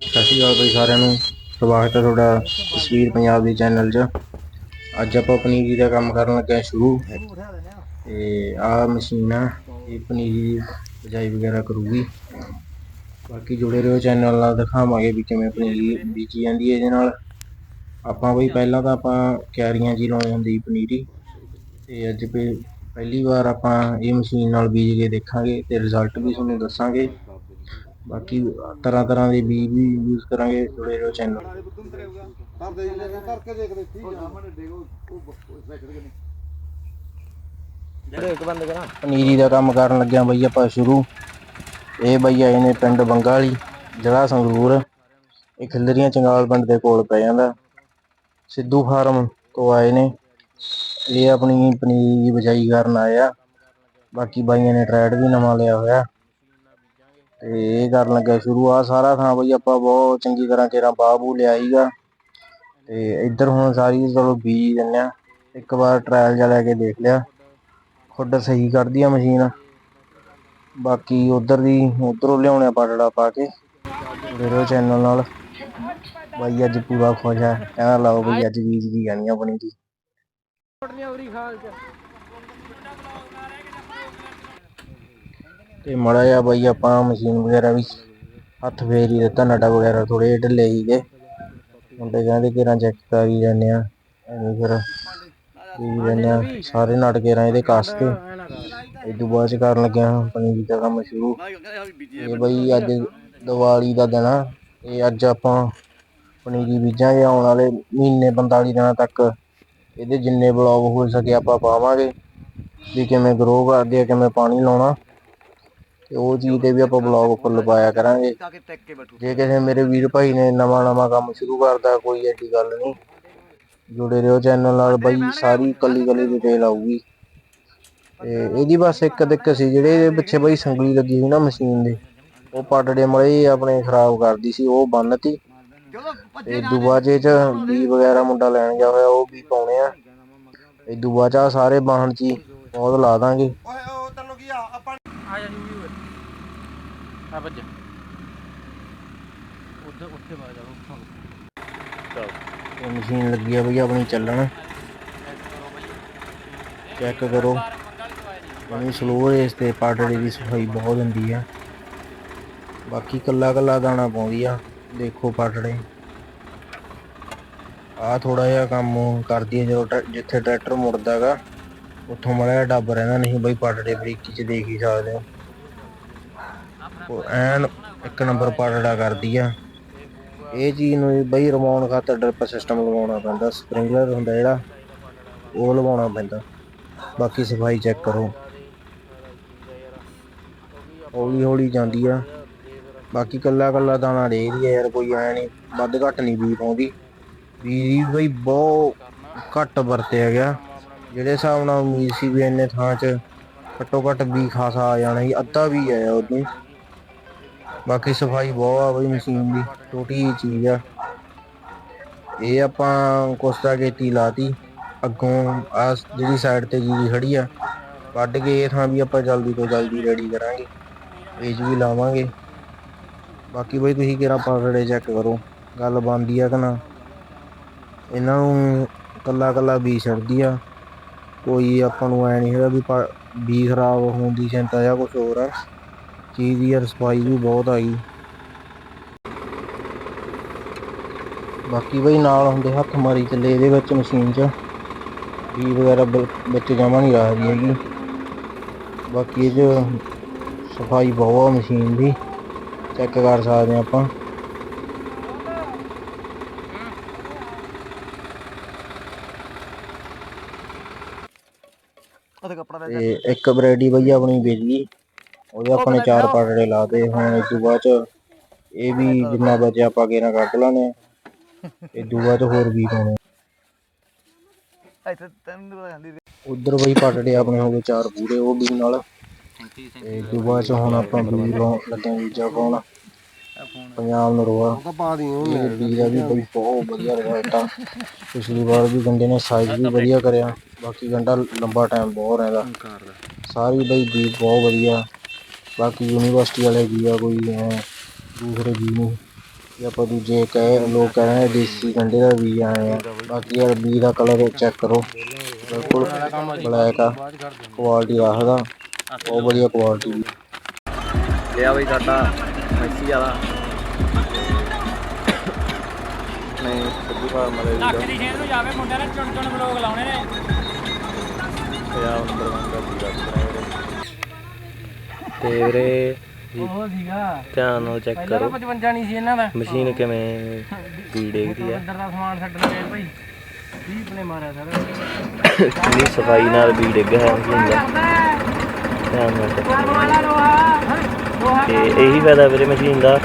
ਸਤਿ ਸ਼੍ਰੀ ਅਕਾਲ ਬਈ ਸਾਰਿਆਂ ਨੂੰ। ਸਵਾਗਤ ਹੈ ਤੁਹਾਡਾ ਤਸਵੀਰ ਪੰਜਾਬ ਦੇ ਚੈਨਲ 'ਚ। ਅੱਜ ਆਪਾਂ ਪਨੀਰੀ ਦਾ ਕੰਮ ਕਰਨ ਲੱਗੇ ਸ਼ੁਰੂ। ਤੇ ਆਹ ਮਸ਼ੀਨ ਆ, ਇਹ ਪਨੀਰੀ ਦੀ ਬਜਾਈ ਵਗੈਰਾ ਕਰੂਗੀ। ਬਾਕੀ ਜੁੜੇ ਰਹੋ ਚੈਨਲ ਨਾਲ, ਦਿਖਾਵਾਂਗੇ ਵੀ ਕਿਵੇਂ ਪਨੀਰੀ ਬੀਜੀ ਜਾਂਦੀ ਹੈ ਇਹਦੇ ਨਾਲ। ਆਪਾਂ ਬਈ ਪਹਿਲਾਂ ਤਾਂ ਆਪਾਂ ਕਿਆਰੀਆਂ 'ਚ ਹੀ ਲਾਉਣੀ ਹੁੰਦੀ ਪਨੀਰੀ ਤੇ ਅੱਜ ਵੀ ਪਹਿਲੀ ਵਾਰ ਆਪਾਂ ਇਹ ਮਸ਼ੀਨ ਨਾਲ ਬੀਜ ਕੇ ਦੇਖਾਂਗੇ ਤੇ ਰਿਜ਼ਲਟ ਵੀ ਤੁਹਾਨੂੰ ਦੱਸਾਂਗੇ। ਬਾਕੀ ਤਰ੍ਹਾਂ ਤਰ੍ਹਾਂ ਦੇ ਬੀਜ ਵੀ ਯੂਜ਼ ਕਰਾਂਗੇ ਜੁੜੇ ਰਹੋ ਚੈਨਲ ਕਰ ਦੇ ਜੀ ਕਰਕੇ ਦੇਖ ਲੈ ਠੀਕ ਆ। ਸਾਹਮਣੇ ਦੇਖੋ ਉਹ ਬੈਠ ਗਏ ਨੇ ਜਿਹੜੇ ਇੱਕ ਬੰਦ ਕਰਾਂ ਪਨੀਰੀ ਦਾ ਕੰਮ ਕਰਨ ਲੱਗਿਆ ਬਈ ਆਪਾਂ ਸ਼ੁਰੂ। ਇਹ ਬਈ ਆਏ ਨੇ ਪਿੰਡ ਬੰਗਾ ਵਾਲੀ ਜ਼ਿਲ੍ਹਾ ਸੰਗਰੂਰ। ਇਹ ਖਿਲਰੀਆਂ ਚੰਗਾਲ ਪਿੰਡ ਦੇ ਕੋਲ ਪੈ ਜਾਂਦਾ। ਸਿੱਧੂ ਫਾਰਮ ਤੋਂ ਆਏ ਨੇ। ਇਹ ਆਪਣੀ ਪਨੀਰੀ ਦੀ ਬਜਾਈ ਕਰਨ ਆਏ ਆ। ਬਾਕੀ ਬਾਈਆਂ ਨੇ ਟਰੈਡ ਵੀ ਨਵਾਂ ਲਿਆ ਹੋਇਆ। ਤੇ ਇਹ ਕਰਨ ਲੱਗਿਆ ਸ਼ੁਰੂ ਆ ਸਾਰਾ ਥਾਂ ਬਈ ਆਪਾਂ ਬਹੁਤ ਚੰਗੀ ਤਰ੍ਹਾਂ ਕੇਰਾ ਬਾਬੂ ਲਿਆ ਤੇ ਇੱਧਰ ਹੁਣ ਸਾਰੀ ਚਲੋ ਬੀਜ ਦਿੰਨੇ ਆ। ਇੱਕ ਵਾਰ ਟ੍ਰਾਇਲ ਜਿਹਾ ਲੈ ਕੇ ਦੇਖ ਲਿਆ। ਖੁੱਡ ਸਹੀ ਕਰਦੀ ਆ ਮਸ਼ੀਨ। ਬਾਕੀ ਉਧਰ ਦੀ, ਉਧਰੋਂ ਲਿਆਉਣੇ ਪਾਟੜਾ ਪਾ ਕੇ। ਮੇਰੇ ਚੈਨਲ ਨਾਲ। ਬਾਈ ਅੱਜ ਪੂਰਾ ਖੁਸ਼ ਹੈ ਕਹਿੰਦਾ ਲਾਓ ਬਈ ਅੱਜ ਬੀਜ ਦੀ ਗਾਣੀ ਆਪਣੀ ਦੀ। ਤੇ ਮੜਾ ਜਾ ਬਾਈ ਆਪਾਂ ਮਸ਼ੀਨ ਵਗੈਰਾ ਵੀ ਹੱਥ ਫੇਰ ਹੀ ਦਿੱਤਾ, ਨਟਾ ਵਗੈਰਾ ਥੋੜੇ ਜਿਹੇ ਢਿੱਲੇ ਸੀਗੇ ਮੁੰਡੇ ਕਹਿੰਦੇ ਕਿ ਰਾਂ ਚੈੱਕ ਹੀ ਜਾਂਦੇ ਆ ਐਵੇਂ ਫਿਰ ਵੀ ਜਾਂਦੇ ਆ ਸਾਰੇ ਨਟ ਕੇ ਰਾਂ ਇਹਦੇ ਕੱਸ ਤੇ ਇਦੋਂ ਬਾਅਦ ਚ ਕਰਨ ਲੱਗਿਆ ਪਨੀਰੀ ਦਾ ਕੰਮ ਸ਼ੁਰੂ। ਇਹ ਬਈ ਅੱਜ ਦੀਵਾਲੀ ਦਾ ਦਿਨ ਆ ਤੇ ਅੱਜ ਆਪਾਂ ਪਨੀਰੀ ਬੀਜਾਂਗੇ ਆਉਣ ਵਾਲੇ ਮਹੀਨੇ 45 ਦਿਨਾਂ ਤੱਕ ਇਹਦੇ ਜਿੰਨੇ ਬਲੌਗ ਹੋ ਸਕੇ ਆਪਾਂ ਪਾਵਾਂਗੇ, ਵੀ ਕਿਵੇਂ ਗਰੋ ਕਰਦੇ ਆ, ਕਿਵੇਂ ਪਾਣੀ ਲਾਉਣਾ। ਤੇ ਉਹ ਚੀਜ਼ ਤੇ ਵੀ ਆਪਾਂ ਬਲੌਗ ਫੁੱਲ ਪਾਇਆ ਕਰਾਂਗੇ। ਜੇ ਕਿਸੇ ਮੇਰੇ ਵੀਰ ਭਾਈ ਨੇ ਨਵਾਂ ਨਵਾਂ ਕੰਮ ਸ਼ੁਰੂ ਕਰਦਾ ਕੋਈ ਐਡੀ ਗੱਲ ਨਹੀਂ। ਜੁੜੇ ਰਹੋ ਚੈਨਲ ਨਾਲ ਬਾਈ ਸਾਰੀ ਕੱਲੀ ਕੱਲੀ ਡਿਟੇਲ ਆਊਗੀ। ਤੇ ਇਹਦੀ ਬਸ ਇੱਕ ਦਿੱਕਤ ਸੀ ਜਿਹੜੇ ਇਹਦੇ ਪਿੱਛੇ ਬਾਈ ਸੰਗਲੀ ਲੱਗੀ ਸੀ ਨਾ ਮਸ਼ੀਨ ਦੇ ਉਹ ਪਟੜੇ ਮਲੇ ਆਪਣੇ ਖਰਾਬ ਕਰਦੀ ਸੀ ਉਹ ਬੰਨਤੀ। ਤੇ ਇਦੋਂ ਬਾਅਦ 'ਚ ਇਹ ਬੀ ਵਗੈਰਾ ਮੁੰਡਾ ਲੈਣ ਗਿਆ ਹੋਇਆ ਉਹ ਵੀ ਪਾਉਣੇ ਆ। ਇਦੋਂ ਬਾਅਦ 'ਚ ਸਾਰੇ ਬਾਹਣ ਚ ਬਹੁਤ ਲਾ ਦਾਂਗੇ। ਓਏ ਉਹ ਤੈਨੂੰ ਕੀ ਆ ਆਪਾਂ ਆ ਜਾ ਜੀ ਵੀ ਆ ਭੱਜ ਉੱਧਰ ਉੱਥੇ ਇਹ ਮਸ਼ੀਨ ਲੱਗੀ ਆ ਬਈ ਆਪਣੀ ਚੱਲਣ। ਚੈੱਕ ਕਰੋ ਬੜੀ ਸਲੋ ਰੇਸ ਤੇ ਪਾਟੜੀ ਦੀ ਸਫ਼ਾਈ ਬਹੁਤ ਹੁੰਦੀ ਆ। ਬਾਕੀ ਕੱਲਾ ਕੱਲਾ ਦਾਣਾ ਪਾਉਂਦੀ ਆ। ਦੇਖੋ ਪਾਟੜੇ। ਆ ਥੋੜਾ ਜਿਹਾ ਕੰਮ ਕਰਦੀ ਆ ਜਦੋਂ ਜਿੱਥੇ ਟਰੈਕਟਰ ਮੁੜਦਾਗਾ ਉੱਥੋਂ ਮੜਾ ਜਿਹਾ ਡੱਬ ਰਹਿੰਦਾ ਨਹੀਂ ਬਈ ਪਾਟੜੇ ਬਰੀਕੀ ਚ ਦੇਖ ਹੀ ਸਕਦੇ ਹੋ। ਉਹ ਐਨ ਇੱਕ ਨੰਬਰ ਪਾਟੜਾ ਕਰਦੀ ਆ। ਇਹ ਚੀਜ਼ ਨੂੰ ਬਈ ਰਮਾਉਣ ਖਾਤਰ ਡ੍ਰਿਪ ਸਿਸਟਮ ਲਵਾਉਣਾ ਪੈਂਦਾ ਸਪ੍ਰਿੰਕਲਰ ਹੁੰਦਾ ਜਿਹੜਾ, ਉਹ ਲਵਾਉਣਾ ਪੈਂਦਾ। ਬਾਕੀ ਸਫ਼ਾਈ ਚੈੱਕ ਕਰੋ। ਹੌਲੀ ਹੌਲੀ ਜਾਂਦੀ ਆ। ਬਾਕੀ ਕੱਲਾ ਕੱਲਾ ਦਾਣਾ ਦੇ ਰਹੀ ਆ ਯਾਰ, ਕੋਈ ਐ ਨਹੀਂ, ਵੱਧ ਘੱਟ ਨਹੀਂ ਬੀ ਪਾਉਂਦੀ। ਬੀ ਬਈ ਬਹੁਤ ਘੱਟ ਵਰਤਿਆ ਗਿਆ। ਜਿਹੜੇ ਹਿਸਾਬ ਨਾਲ ਉਮੀਦ ਸੀ ਵੀ ਇੰਨੇ ਥਾਂ 'ਚ ਘੱਟੋ ਘੱਟ ਬੀ ਖਾਸਾ ਆ ਜਾਣਾ ਸੀ, ਅੱਧਾ ਵੀ ਆਇਆ ਉਦੋਂ ਬਾਕੀ ਸਫ਼ਾਈ ਬਹੁਤ ਆ ਬਈ ਮਸ਼ੀਨ ਦੀ ਟੋਟੀ ਜਿਹੀ ਚੀਜ਼ ਆ। ਇਹ ਆਪਾਂ ਕੋਸਤਾ ਕੀਤੀ ਲਾਤੀ, ਅੱਗੋਂ ਆ ਜਿਹੜੀ ਸਾਈਡ ਤੇ ਜੀਰੀ ਖੜੀ ਆ, ਵੱਢ ਕੇ ਇਹ ਥਾਂ ਵੀ ਆਪਾਂ ਜਲਦੀ ਤੋਂ ਜਲਦੀ ਰੈਡੀ ਕਰਾਂਗੇ, ਇਹ 'ਚ ਵੀ ਲਾਵਾਂਗੇ। ਬਾਕੀ ਬਈ ਤੁਸੀਂ ਕਿਹੜਾ ਪਾਸੜੇ ਚੈੱਕ ਕਰੋ, ਗੱਲ ਬਣਦੀ ਆ ਕਿ ਨਾ। ਇਹਨਾਂ ਨੂੰ ਕੱਲਾ ਕੱਲਾ ਬੀ ਛੱਡਦੀ ਆ, ਕੋਈ ਆਪਾਂ ਨੂੰ ਐ ਨਹੀਂ ਹੈਗਾ ਵੀ ਪਾ- ਬੀ ਖਰਾਬ ਹੋਣ ਦੀ ਚਿੰਤਾ ਜਾਂ ਕੁਝ ਹੋਰ ਆ। ਚੀਜ਼ ਦੀ ਯਾਰ ਸਫ਼ਾਈ ਵੀ ਬਹੁਤ ਆਈ। ਬਾਕੀ ਬਈ ਨਾਲ ਹੁੰਦੇ ਹੱਥ ਮਾਰੀ ਚੱਲੇ ਇਹਦੇ ਵਿੱਚ ਮਸ਼ੀਨ 'ਚ। ਬੀ ਵਗੈਰਾ ਵਿੱਚ ਜਮਾ ਨਹੀਂ ਰੱਖਦੀ ਹੈਗੀ। ਬਾਕੀ ਇਹ ਸਫ਼ਾਈ ਬਹੁਤ ਮਸ਼ੀਨ ਦੀ। ਚੈੱਕ ਕਰ ਸਕਦੇ ਹਾਂ ਆਪਾਂ। ਤੇ ਇੱਕ ਬਰੇਡੀ ਬਈ ਆਪਣੀ ਬਿਜਲੀ ਉਹਦੇ ਆਪਣੇ ਚਾਰ ਪਾਟੜੇ ਲਾਤੇ ਹੁਣ ਇਸ ਤੋਂ ਬਾਅਦ ਚ ਇਹ ਵੀ ਜਿੰਨਾ ਬਚਿਆ ਆਪਾਂ ਕਿਹਨਾਂ ਕੱਢ ਲਾਣੇ ਇਹ ਤੋਂ ਬਾਅਦ ਚ ਹੋਰ ਵੀ ਪਾਉਣੇ। ਇੱਥੇ ਤੈਨੂੰ ਪਤਾ ਜਾਂਦੀ। ਉਧਰ ਬਈ ਪਾਟੜੇ ਆਪਣੇ ਹੋ ਗਏ ਚਾਰ ਪੂਰੇ ਉਹ ਵੀ ਨਾਲ। ਤੇ ਤੋਂ ਬਾਅਦ ਚ ਹੁਣ ਆਪਾਂ ਲਾਉਣ ਲੱਗੇ ਬੀਜਾ ਪਾਉਣ। ਪੰਜਾਬ ਨਰਵਾ ਤਾਂ ਪਾ ਦੀ ਇਹ ਦਾ ਵੀ ਬਈ ਬਹੁਤ ਵਧੀਆ ਰਿਜ਼ਲਟ ਆ ਪਿਛਲੀ ਵਾਰ ਵੀ ਗੰਡੇ ਨੇ ਸਾਈਜ਼ ਵੀ ਵਧੀਆ ਕਰਿਆ। ਬਾਕੀ ਗੰਡਾ ਲੰਬਾ ਟਾਈਮ ਬਹੁਤ ਰਹਿੰਦਾ। ਸਾਰੀ ਬਈ ਬੀਜ ਬਹੁਤ ਵਧੀਆ। ਬਾਕੀ ਯੂਨੀਵਰਸਿਟੀ ਵਾਲੇ ਵੀ ਆ ਕੋਈ ਐਂ ਦੂਸਰੇ ਵੀ ਨਹੀਂ। ਜੇ ਆਪਾਂ ਦੂਜੇ ਕਹੇ ਲੋਕ ਕਹਿੰਦੇ ਦੇਸੀ ਗੰਡੇ ਦਾ ਬੀਜ ਆਏ ਆ ਬਾਕੀ ਯਾਰ ਬੀਜ ਦਾ ਕਲਰ ਚੈੱਕ ਕਰੋ। ਬਿਲਕੁਲ ਬਲੈਕ ਆ ਕੁਆਲਿਟੀ ਰੱਖਦਾ ਬਹੁਤ ਵਧੀਆ ਕੁਆਲਿਟੀ ਦੀ ਲਿਆ ਬਈ ਸਾਡਾ ਮੈਸੀ ਵਾਲਾ। ਨਹੀਂ ਸਿੱਧੂ ਫਾਰਮ ਵਾਲੇ ਲੱਖ ਦੀ ਛੇਦ ਨੂੰ ਜਾਵੇ ਮੁੰਡਿਆਂ ਨੇ ਚੁਣ ਚੁਣ ਬਲੋਗ ਲਾਉਣੇ ਨੇ। ਪੰਜਾਬ ਨੰਬਰ 1 ਦਾ ਪੂਰਾ ਤੇ ਵੀਰੇ ਉਹ ਸੀਗਾ। ਧਿਆਨ ਨਾਲ ਚੈੱਕ ਪਹਿਲਾਂ ਤਾਂ 55 ਨਹੀਂ ਸੀ ਇਹਨਾਂ ਦਾ। ਮਸ਼ੀਨ ਕਿਵੇਂ ਪੀ ਡੇਗਦੀ ਆ। ਅੰਦਰ ਦਾ ਸਮਾਨ ਛੱਡਣ ਗਏ ਭਾਈ। ਦੀਪ ਨੇ ਮਾਰਿਆ ਸਾਰਾ। ਕਿੰਨੀ ਸਫ਼ਾਈ ਨਾਲ ਵੀ ਡਿੱਗਾ ਹੈ ਮਸ਼ੀਨ ਦਾ ਧਿਆਨ ਨਾਲ check ਕਰੋ। ਵਾਲਾ ਲੋਹਾ ਤੇ ਇਹੀ ਫਾਇਦਾ ਵੀਰੇ ਮਸ਼ੀਨ ਦਾ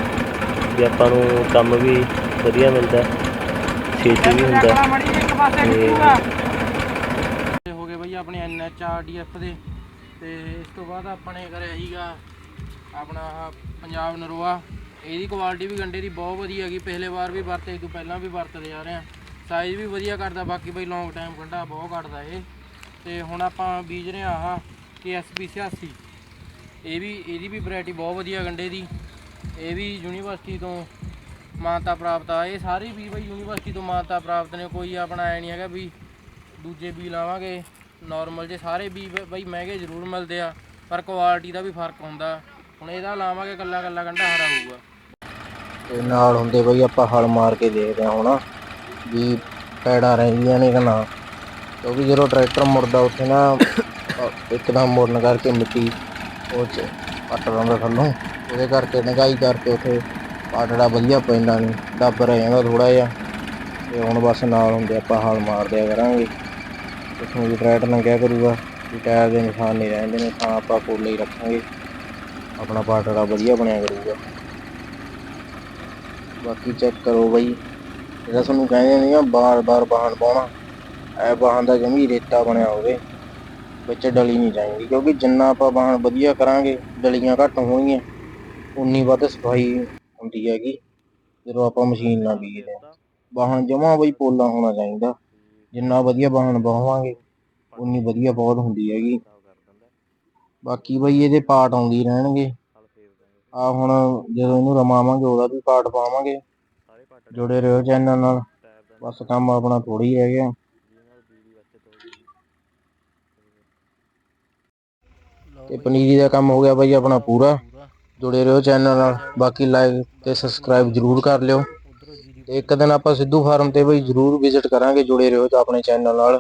ਵੀ ਆਪਾਂ ਨੂੰ ਕੰਮ ਵੀ ਵਧੀਆ ਮਿਲਦਾ ਛੇਤੀ ਵੀ ਹੁੰਦਾ ਮੜੀ ਇੱਕ ਪਾਸੇ ਤੇ ਡਿੱਗੂਗਾ ਹੋ ਗਏ ਬਈ ਆਪਣੇ ਐਨਐਚਆਰਡੀਐਫ ਦੇ। ਤੇ ਇਸ ਤੋਂ ਬਾਅਦ ਆਪਣੇ ਕਰਿਆ ਸੀਗਾ ਆਪਣਾ ਪੰਜਾਬ ਨਰੋਆ। ਇਹਦੀ ਕੁਆਲਿਟੀ ਵੀ ਗੰਡੇ ਦੀ ਬਹੁਤ ਵਧੀਆ ਹੈਗੀ। ਪਿਛਲੇ ਵਾਰ ਵੀ ਵਰਤੇ ਤੋਂ ਪਹਿਲਾਂ ਵੀ ਵਰਤਦੇ ਆ ਰਹੇ ਆ। ਸਾਈਜ਼ ਵੀ ਵਧੀਆ ਕਰਦਾ, ਬਾਕੀ ਬਈ ਲੌਂਗ ਟਾਈਮ ਗੰਡਾ ਬਹੁਤ ਕੱਢਦਾ ਇਹ। ਤੇ ਹੁਣ ਆਪਾਂ ਬੀਜ ਰਹੇ ਆ ਆਹ KSP 86 ਇਹ ਵੀ, ਇਹਦੀ ਵੀ ਵੈਰਾਈਟੀ ਬਹੁਤ ਵਧੀਆ ਗੰਡੇ ਦੀ। ਇਹ ਵੀ ਯੂਨੀਵਰਸਿਟੀ ਤੋਂ ਮਾਨਤਾ ਪ੍ਰਾਪਤ ਆ। ਇਹ ਸਾਰੇ ਵੀ ਬਈ ਯੂਨੀਵਰਸਿਟੀ ਤੋਂ ਮਾਨਤਾ ਪ੍ਰਾਪਤ ਨੇ। ਕੋਈ ਆਪਣਾ ਐ ਨਹੀਂ ਹੈਗਾ ਵੀ ਦੂਜੇ ਵੀ ਲਾਵਾਂਗੇ। ਨਾਰਮਲ ਜੇ ਸਾਰੇ ਵੀ ਬਈ ਮਹਿੰਗੇ ਜ਼ਰੂਰ ਮਿਲਦੇ ਆ, ਪਰ ਕੁਆਲਿਟੀ ਦਾ ਵੀ ਫ਼ਰਕ ਹੁੰਦਾ। ਹੁਣ ਇਹਦਾ ਲਾਵਾਂਗੇ ਕੱਲਾ ਕੱਲਾ ਗੰਢਾ ਹਰਾ ਹੋਊਗਾ। ਤੇ ਨਾਲ ਹੁੰਦੇ ਬਈ ਆਪਾਂ ਹਲ ਮਾਰ ਕੇ ਦੇਖਦੇ ਹਾਂ ਹੁਣ ਵੀ ਪੈੜਾਂ ਰਹਿੰਦੀਆਂ ਨੇ ਕਿ ਨਾ। ਕਿਉਂਕਿ ਜਦੋਂ ਟਰੈਕਟਰ ਮੁੜਦਾ ਉੱਥੇ ਨਾ ਇੱਕਦਮ ਮੁੜਨ ਕਰਕੇ ਮਿੱਟੀ ਉਹ ਚ ਪੱਟ ਲੈਂਦਾ ਥੱਲੋਂ। ਉਹਦੇ ਕਰਕੇ ਨਗਾਈ ਕਰਕੇ ਉੱਥੇ ਪਾਟੜਾ ਵਧੀਆ ਪੈਂਦਾ ਨਹੀਂ ਦੱਬ ਰਹਿ ਜਾਂਦਾ ਥੋੜਾ ਜਿਹਾ। ਤੇ ਹੁਣ ਬਸ ਨਾਲ ਹੁੰਦੇ ਆਪਾਂ ਹਲ ਮਾਰਦਿਆ ਕਰਾਂਗੇ। ਕਿਥੋਂ ਵੀ ਟਰੈਕਟਰ ਲੰਘਿਆ ਕਰੂਗਾ ਵੀ ਟਾਇਰ ਦੇ ਨਿਸ਼ਾਨ ਨਹੀਂ ਰਹਿੰਦੇ ਨੇ ਤਾਂ ਆਪਾਂ ਕੋਲੇ ਹੀ ਰੱਖਾਂਗੇ। ਆਪਣਾ ਪਾਟੜਾ ਵਧੀਆ ਬਣਿਆ ਕਰੂਗਾ। ਬਾਕੀ ਚੈੱਕ ਕਰੋ ਬਈ ਜਿਹੜਾ ਤੁਹਾਨੂੰ ਕਹਿੰਦੇ ਨਹੀਂ ਆ ਬਾਰ-ਬਾਰ ਬਾਹਣ ਪਾਉਣਾ ਐ ਬਾਹਣ ਦਾ ਜਮੀ ਰੇਤਾ ਬਣਿਆ ਹੋਵੇ ਵਿੱਚ ਡਲੀ ਨਹੀਂ ਚਾਹੀਦੀ ਕਿਉਂਕਿ ਜਿੰਨਾ ਆਪਾਂ ਬਾਹਣ ਵਧੀਆ ਕਰਾਂਗੇ ਡਲੀਆਂ ਘੱਟ ਹੋਣਗੀਆਂ ਉਨੀ ਵੱਧ ਸਫ਼ਾਈ ਹੁੰਦੀ ਹੈਗੀ ਜਦੋਂ ਆਪਾਂ ਮਸ਼ੀਨ ਨਾਲ ਬੀਜਦੇ ਆ ਬਾਹਣ ਜਮਾ ਬਈ ਪੋਲਾ ਹੋਣਾ ਚਾਹੀਦਾ। ਜਿੰਨਾ ਵਧੀਆ ਬਾਹਣ ਬਾਵਾਂਗੇ ਉਨੀ ਵਧੀਆ ਬਹੁਤ ਹੁੰਦੀ ਹੈਗੀ। ਬਾਕੀ ਬਈ ਇਹਦੇ ਪਾਰਟ ਆਉਂਦੀ ਰਹਿਣਗੇ। ਆ ਹੁਣ ਜਦੋਂ ਇਹਨੂੰ ਰਮਾਵਾਂਗੇ, ਉਹਦਾ ਵੀ ਪਾਰਟ ਪਾਵਾਂਗੇ। ਜੁੜੇ ਰਹੋ ਚੈਨਲ ਨਾਲ। ਬਸ ਕੰਮ ਆਪਣਾ ਥੋੜੀ ਹੀ ਰਹਿ ਗਿਆ। ਤੇ ਪਨੀਰੀ ਦਾ ਕੰਮ ਹੋ ਗਿਆ ਬਾਈ ਆਪਣਾ ਪੂਰਾ। ਜੁੜੇ ਰਹੋ ਚੈਨਲ ਨਾਲ। ਬਾਕੀ ਲਾਈਕ ਤੇ ਸਬਸਕ੍ਰਾਈਬ ਜਰੂਰ ਕਰ ਲਿਓ। ਤੇ ਇੱਕ ਦਿਨ ਆਪਾਂ ਸਿੱਧੂ ਫਾਰਮ ਤੇ ਬਈ ਜਰੂਰ ਵਿਜ਼ਿਟ ਕਰਾਂਗੇ ਜੁੜੇ ਰਹੋ ਤਾਂ ਆਪਣੇ ਚੈਨਲ ਨਾਲ।